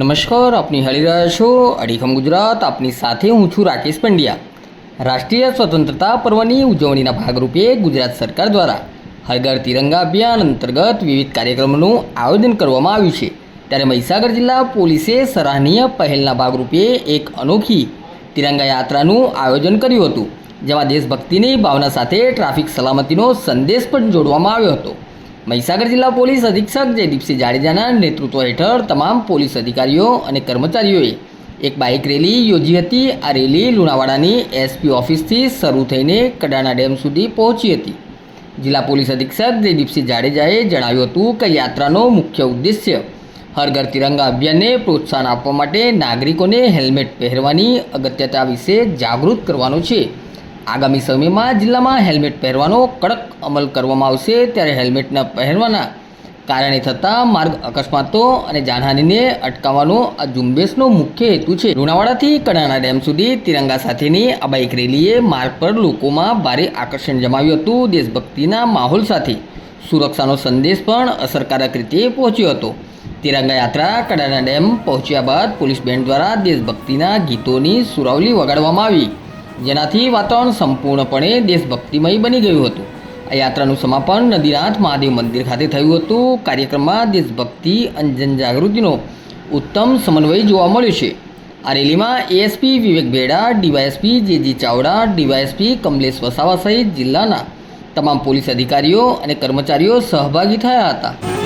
નમસ્કાર, આપની હાલી રહ્યા છો અડીખમ ગુજરાત. આપની સાથે હું છું રાકેશ પંડ્યા. રાષ્ટ્રીય સ્વતંત્રતા પર્વની ઉજવણીના ભાગરૂપે ગુજરાત સરકાર દ્વારા હરઘર તિરંગા અભિયાન અંતર્ગત વિવિધ કાર્યક્રમોનું આયોજન કરવામાં આવ્યું છે. ત્યારે મહીસાગર જિલ્લા પોલીસે સરાહનીય પહેલના ભાગરૂપે એક અનોખી તિરંગા યાત્રાનું આયોજન કર્યું હતું, જેમાં દેશભક્તિની ભાવના સાથે ટ્રાફિક સલામતીનો સંદેશ પણ જોડવામાં આવ્યો હતો. મહીસાગર જિલ્લા પોલીસ અધિક્ષક જયદીપસિંહ જાડેજાના નેતૃત્વ હેઠળ તમામ પોલીસ અધિકારીઓ અને કર્મચારીઓએ એક બાઇક રેલી યોજી હતી. આ રેલી લુણાવાડાની એસપી ઓફિસથી શરૂ થઈને કડાણા ડેમ સુધી પહોંચી હતી. જિલ્લા પોલીસ અધિક્ષક જયદીપસિંહ જાડેજાએ જણાવ્યું હતું કે યાત્રાનો મુખ્ય ઉદ્દેશ્ય હર ઘર તિરંગા અભિયાનને પ્રોત્સાહન આપવા માટે નાગરિકોને હેલ્મેટ પહેરવાની અગત્યતા વિશે જાગૃત કરવાનો છે. આગામી સમયમાં જિલ્લામાં હેલ્મેટ પહેરવાનો કડક અમલ કરવામાં આવશે ત્યારે હેલ્મેટ ન પહેરવાના કારણે થતા માર્ગ અકસ્માતો અને જાનહાનિને અટકાવવાનો આ ઝુંબેશનો મુખ્ય હેતુ છે. લુણાવાડાથી કડાણા ડેમ સુધી તિરંગા સાથેની આ બાઇક રેલીએ માર્ગ પર લોકોમાં ભારે આકર્ષણ જમાવ્યું હતું. દેશભક્તિના માહોલ સાથે સુરક્ષાનો સંદેશ પણ અસરકારક રીતે પહોંચ્યો હતો. તિરંગા યાત્રા કડાણા ડેમ પહોંચ્યા બાદ પોલીસ બેન્ડ દ્વારા દેશભક્તિના ગીતોની સુરાવલી વગાડવામાં આવી. જેનાથી વાતાવરણ સંપૂર્ણપણે દેશભક્તિમય બની ગયું હતું. આ યાત્રાનું સમાપન નદીનાથ મહાદેવ મંદિર ખાતે થયું હતું. કાર્યક્રમમાં દેશભક્તિ અને જનજાગૃતિનો ઉત્તમ સમન્વય જોવા મળ્યો છે. આ રેલીમાં ASP Vivek Bheda DYSP JG Chavda DYSP Kamlesh Vasava સહિત જિલ્લાના તમામ પોલીસ અધિકારીઓ અને કર્મચારીઓ સહભાગી થયા હતા.